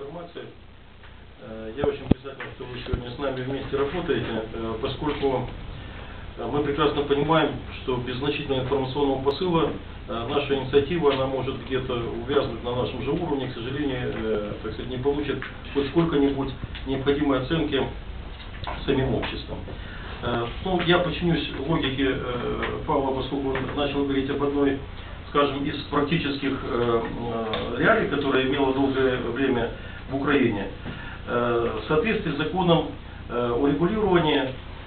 информации. Э, Я очень признателен, что вы сегодня с нами вместе работаете, э, поскольку э, мы прекрасно понимаем, что без значительного информационного посыла наша инициатива, она может где-то увязнуть на нашем же уровне, к сожалению, так сказать, не получит хоть сколько-нибудь необходимой оценки самим обществом. Ну, я подчинюсь логике Павла, поскольку он начал говорить об одной, скажем, из практических реалий, которая имела долгое время в Украине. Э, В соответствии с законом э, о регулировании,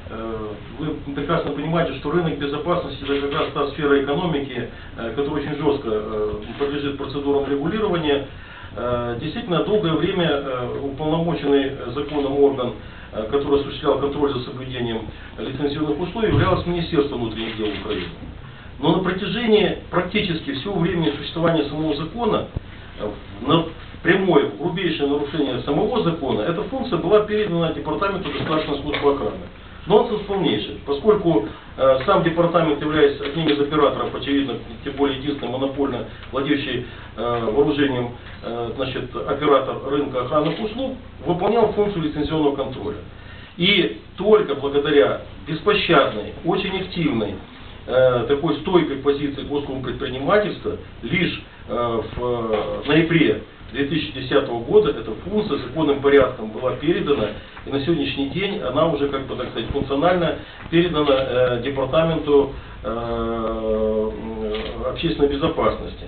э, вы прекрасно понимаете, что рынок безопасности это как раз та сфера экономики, которая очень жестко подлежит процедурам регулирования. Действительно, долгое время уполномоченный законом орган, который осуществлял контроль за соблюдением лицензионных условий, являлось Министерство внутренних дел Украины. Но на протяжении практически всего времени существования самого закона, на прямое, грубейшее нарушение самого закона, эта функция была передана Департаменту государственной службы охраны. Нонсенс полнейший, поскольку э, сам департамент, являясь одним из операторов, очевидно, тем более единственным монопольно владеющий э, вооружением, э, значит, оператор рынка охранных услуг, выполнял функцию лицензионного контроля. И только благодаря беспощадной, очень активной э, такой стойкой позиции госкомпредпринимательства лишь э, в э, ноябре 2010 года эта функция законным порядком была передана, и на сегодняшний день она уже, как бы так сказать, функционально передана э, Департаменту э, общественной безопасности.